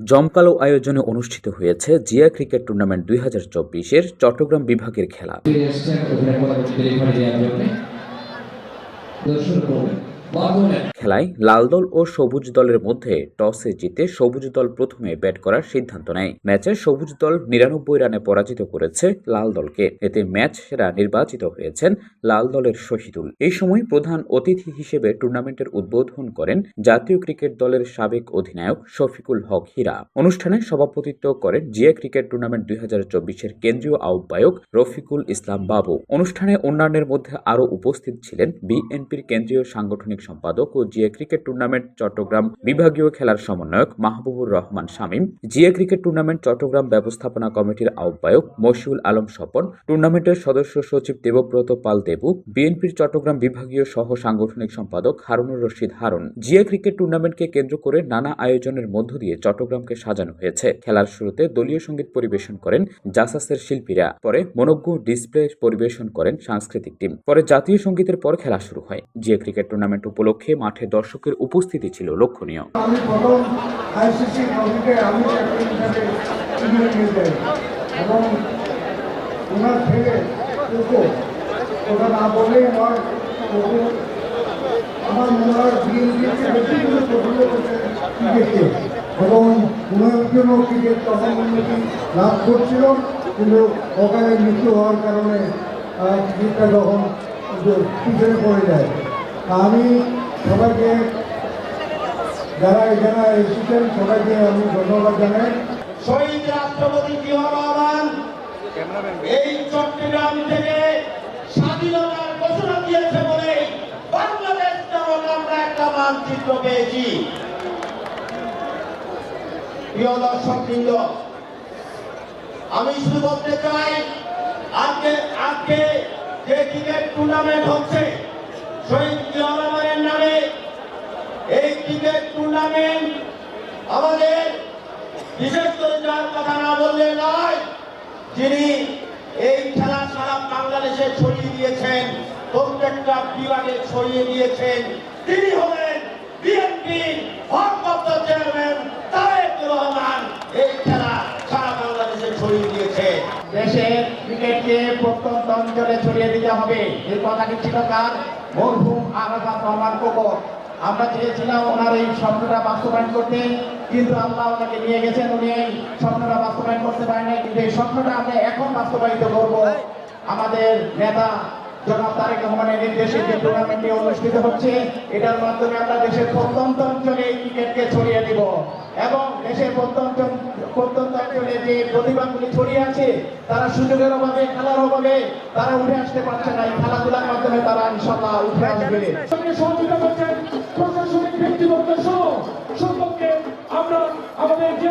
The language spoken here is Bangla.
জমকালো আয়োজনে অনুষ্ঠিত হয়েছে জিয়া ক্রিকেট টুর্নামেন্ট দুই হাজার চব্বিশের চট্টগ্রাম বিভাগের খেলা। খেলায় লাল দল ও সবুজ দলের মধ্যে টসে জিতে সবুজ দল প্রথমে ব্যাট করার সিদ্ধান্ত নেয়। ম্যাচে সবুজ দল নিরানব্বই রানে পরাজিত করেছে লাল দলকে। এতে ম্যাচ সেরা নির্বাচিত হয়েছেন লাল দলের শহীদুল। এই সময় প্রধান অতিথি হিসেবে টুর্নামেন্টের উদ্বোধন করেন জাতীয় ক্রিকেট দলের সাবেক অধিনায়ক শফিকুল হক হীরা। অনুষ্ঠানে সভাপতিত্ব করেন জিয়া ক্রিকেট টুর্নামেন্ট দুই হাজার চব্বিশের কেন্দ্রীয় আহ্বায়ক রফিকুল ইসলাম বাবু। অনুষ্ঠানে অন্যান্যের মধ্যে আরও উপস্থিত ছিলেন বিএনপির কেন্দ্রীয় সাংগঠনিক সম্পাদক ও জিয়া ক্রিকেট টুর্নামেন্ট চট্টগ্রাম বিভাগীয় খেলার সমন্বয়ক মাহবুবুর রহমান শামীম জিয়া ক্রিকেট টুর্নামেন্ট চট্টগ্রাম ব্যবস্থাপনা কমিটির আহ্বায়ক মশিউল আলম স্বপন, টুর্নামেন্টের সদস্য সচিব দেবব্রত পাল দেবু, বিএনপির চট্টগ্রাম বিভাগীয় সহ সাংগঠনিক সম্পাদক হারুনুর রশিদ হারুন। জিয়া ক্রিকেট টুর্নামেন্টকে কেন্দ্র করে নানা আয়োজনের মধ্য দিয়ে চট্টগ্রামকে সাজানো হয়েছে। খেলার শুরুতে দলীয় সংগীত পরিবেশন করেন জাসাসের শিল্পীরা। পরে মনজ্ঞ ডিসপ্লে পরিবেশন করেন সাংস্কৃতিক টিম। পরে জাতীয় সঙ্গীতের পর খেলা শুরু হয়। জিয়া ক্রিকেট টুর্নামেন্ট উপলক্ষে মাঠে দর্শকের উপস্থিতি ছিল লক্ষণীয়। কিন্তু মৃত্যু হওয়ার কারণে ক্রিকেটটা পিছনে পড়ে যায়। আমি সবাইকে যারা এখানে এসেছেন, সবাইকে আমি ধন্যবাদ জানাই। শহীদ রাষ্ট্রপতি জিয়াউর রহমান, এই চট্টগ্রাম থেকে স্বাধীনতার ঘোষণা দিয়েছে বলে বাংলাদেশ নামক আমরা একটা মানচিত্র পেয়েছি। প্রিয় দর্শক বৃন্দ আমি শুধু বলতে চাই, আজকে আজকে যে ক্রিকেট টুর্নামেন্ট হচ্ছে শহীদ নামে এই ক্রিকেট টুর্নামেন্ট আমাদের বিশেষ করে যার কথা না বললে নয়, যিনি এই খেলা সারা বাংলাদেশে ছড়িয়ে দিয়েছেন, প্রত্যেকটা বিভাগে ছড়িয়ে দিয়েছেন, তিনি হলেন বিএনপির ভারপ্রাপ্ত চেয়ারম্যান তারেক রহমান। এই খেলা সারা বাংলাদেশে ছড়িয়ে দিয়েছে। দেশের ক্রিকেটকে প্রত্যন্ত অঞ্চলে ছড়িয়ে দিতে হবে। এই কথাটি ছিল কার? মরহুম আরাফাত রহমান কোকর আমরা চেয়েছিলাম ওনার এই স্বপ্নটা বাস্তবায়ন করতে, কিন্তু আল্লাহ ওনাকে নিয়ে গেছেন। উনি এই স্বপ্নটা বাস্তবায়ন করতে পারেন কিন্তু এই স্বপ্নটা আমরা এখন বাস্তবায়িত করব। আমাদের নেতা জনাব তারেক রহমানের নির্দেশে যে টুর্নামেন্টটি অনুষ্ঠিত হচ্ছে, এটার মাধ্যমে আমরা দেশের প্রত্যন্ত অঞ্চলে এই ক্রিকেটকে ছড়িয়ে দিব। এবং দেশের প্রত্যন্ত প্রত্যন্ত অঞ্চলে যে প্রতিভাগুলি ছড়িয়ে আছে, তারা সুযোগের অভাবে, খেলার অভাবে তারা উঠে আসতে পারছে না। খেলাধুলার মাধ্যমে তারা ইনশাল্লাহ উঠে আসবে। প্রশাসনিক ব্যক্তিবর্গ সহ সম্পর্কে আমরা আমাদের যে